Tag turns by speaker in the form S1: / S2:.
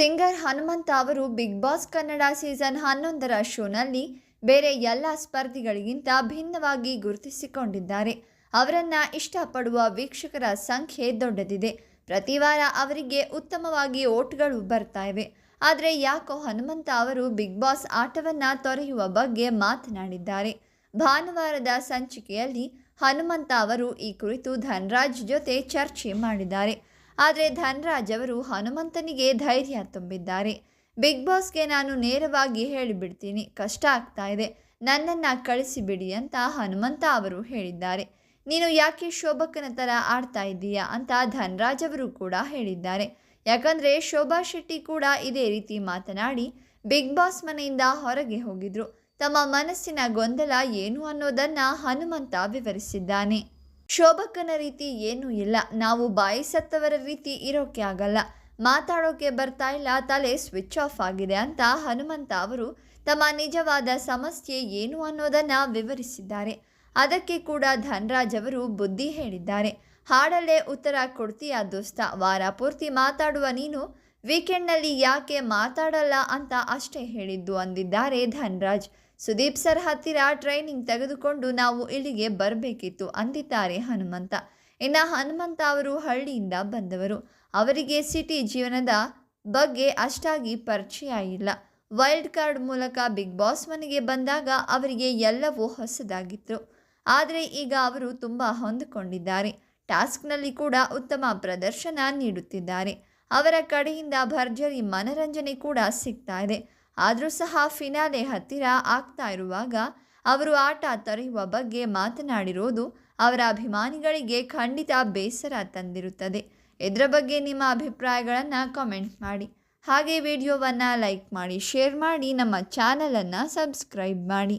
S1: Singer Hanumantha ಅವರು big boss Kannada season ಹನ್ನೊಂದರ ಶೋನಲ್ಲಿ ಬೇರೆ ಎಲ್ಲ ಸ್ಪರ್ಧಿಗಳಿಗಿಂತ ಭಿನ್ನವಾಗಿ ಗುರುತಿಸಿಕೊಂಡಿದ್ದಾರೆ. ಅವರನ್ನ ಇಷ್ಟಪಡುವ ವೀಕ್ಷಕರ ಸಂಖ್ಯೆ ದೊಡ್ಡದಿದೆ. ಪ್ರತಿ ವಾರ ಅವರಿಗೆ ಉತ್ತಮವಾಗಿ ಓಟ್ಗಳು ಬರ್ತಾ ಇವೆ. ಆದರೆ ಯಾಕೋ ಹನುಮಂತ ಅವರು ಬಿಗ್ ಬಾಸ್ ಆಟವನ್ನ ತೊರೆಯುವ ಬಗ್ಗೆ ಮಾತನಾಡಿದ್ದಾರೆ. ಭಾನುವಾರದ ಸಂಚಿಕೆಯಲ್ಲಿ ಹನುಮಂತ ಅವರು ಈ ಕುರಿತು ಧನ್ರಾಜ್ ಜೊತೆ ಚರ್ಚೆ ಮಾಡಿದ್ದಾರೆ. ಆದರೆ ಧನ್ರಾಜ್ ಅವರು ಹನುಮಂತನಿಗೆ ಧೈರ್ಯ ತುಂಬಿದ್ದಾರೆ. ಬಿಗ್ ಬಾಸ್ಗೆ ನಾನು ನೇರವಾಗಿ ಹೇಳಿಬಿಡ್ತೀನಿ, ಕಷ್ಟ ಆಗ್ತಾ ಇದೆ. ನನ್ನನ್ನು ಕಳಿಸಿಬಿಡಿ ಅಂತ ಹನುಮಂತ ಅವರು ಹೇಳಿದ್ದಾರೆ. ನೀನು ಯಾಕೆ ಶೋಭಕ್ಕನ ಥರ ಆಡ್ತಾ ಇದ್ದೀಯಾ ಅಂತ ಧನ್ರಾಜ್ ಅವರು ಕೂಡ ಹೇಳಿದ್ದಾರೆ. ಯಾಕಂದರೆ ಶೋಭಾ ಶೆಟ್ಟಿ ಕೂಡ ಇದೇ ರೀತಿ ಮಾತನಾಡಿ ಬಿಗ್ ಬಾಸ್ ಮನೆಯಿಂದ ಹೊರಗೆ ಹೋಗಿದ್ರು. ತಮ್ಮ ಮನಸ್ಸಿನ ಗೊಂದಲ ಏನು ಅನ್ನೋದನ್ನು ಹನುಮಂತ ವಿವರಿಸಿದ್ದಾನೆ. ಶೋಭಕ್ಕನ ರೀತಿ ಏನೂ ಇಲ್ಲ. ನಾವು ಬಾಯಿ ಸತ್ತವರ ರೀತಿ ಇರೋಕೆ ಆಗಲ್ಲ. ಮಾತಾಡೋಕೆ ಬರ್ತಾ ಇಲ್ಲ. ತಲೆ ಸ್ವಿಚ್ ಆಫ್ ಆಗಿದೆ ಅಂತ ಹನುಮಂತ ಅವರು ತಮ್ಮ ನಿಜವಾದ ಸಮಸ್ಯೆ ಏನು ಅನ್ನೋದನ್ನ ವಿವರಿಸಿದ್ದಾರೆ. ಅದಕ್ಕೆ ಕೂಡ ಧನ್ರಾಜ್ ಅವರು ಬುದ್ಧಿ ಹೇಳಿದ್ದಾರೆ. ಹಾಡಲ್ಲೇ ಉತ್ತರ ಕೊಡ್ತೀಯಾ ದೋಸ್ತ? ವಾರ ಪೂರ್ತಿ ಮಾತಾಡುವ ನೀನು ವೀಕೆಂಡ್ನಲ್ಲಿ ಯಾಕೆ ಮಾತಾಡಲ್ಲ ಅಂತ ಅಷ್ಟೇ ಹೇಳಿದ್ದು ಅಂದಿದ್ದಾರೆ ಧನ್ರಾಜ್. ಸುದೀಪ್ ಸರ್ ಹತ್ತಿರ ಟ್ರೈನಿಂಗ್ ತೆಗೆದುಕೊಂಡು ನಾವು ಇಲ್ಲಿಗೆ ಬರಬೇಕಿತ್ತು ಅಂದಿದ್ದಾರೆ ಹನುಮಂತ. ಇನ್ನು ಹನುಮಂತ ಅವರು ಹಳ್ಳಿಯಿಂದ ಬಂದವರು. ಅವರಿಗೆ ಸಿಟಿ ಜೀವನದ ಬಗ್ಗೆ ಅಷ್ಟಾಗಿ ಪರಿಚಯ ಇಲ್ಲ. ವೈಲ್ಡ್ ಕಾರ್ಡ್ ಮೂಲಕ ಬಿಗ್ ಬಾಸ್ ಮನೆಗೆ ಬಂದಾಗ ಅವರಿಗೆ ಎಲ್ಲವೂ ಹೊಸದಾಗಿತ್ತು. ಆದರೆ ಈಗ ಅವರು ತುಂಬ ಹೊಂದಿಕೊಂಡಿದ್ದಾರೆ. ಟಾಸ್ಕ್ನಲ್ಲಿ ಕೂಡ ಉತ್ತಮ ಪ್ರದರ್ಶನ ನೀಡುತ್ತಿದ್ದಾರೆ. ಅವರ ಕಡೆಯಿಂದ ಭರ್ಜರಿ ಮನರಂಜನೆ ಕೂಡ ಸಿಗ್ತಾ ಇದೆ. ಆದರೂ ಸಹ ಫಿನಾಲೆ ಹತ್ತಿರ ಆಗ್ತಾ ಇರುವಾಗ ಅವರು ಆಟ ತೊರೆಯುವ ಬಗ್ಗೆ ಮಾತನಾಡಿರೋದು ಅವರ ಅಭಿಮಾನಿಗಳಿಗೆ ಖಂಡಿತ ಬೇಸರ ತಂದಿರುತ್ತದೆ. ಇದರ ಬಗ್ಗೆ ನಿಮ್ಮ ಅಭಿಪ್ರಾಯಗಳನ್ನು ಕಾಮೆಂಟ್ ಮಾಡಿ. ಹಾಗೆ ವಿಡಿಯೋವನ್ನು ಲೈಕ್ ಮಾಡಿ ಶೇರ್ ಮಾಡಿ, ನಮ್ಮ ಚಾನಲನ್ನು ಸಬ್ಸ್ಕ್ರೈಬ್ ಮಾಡಿ.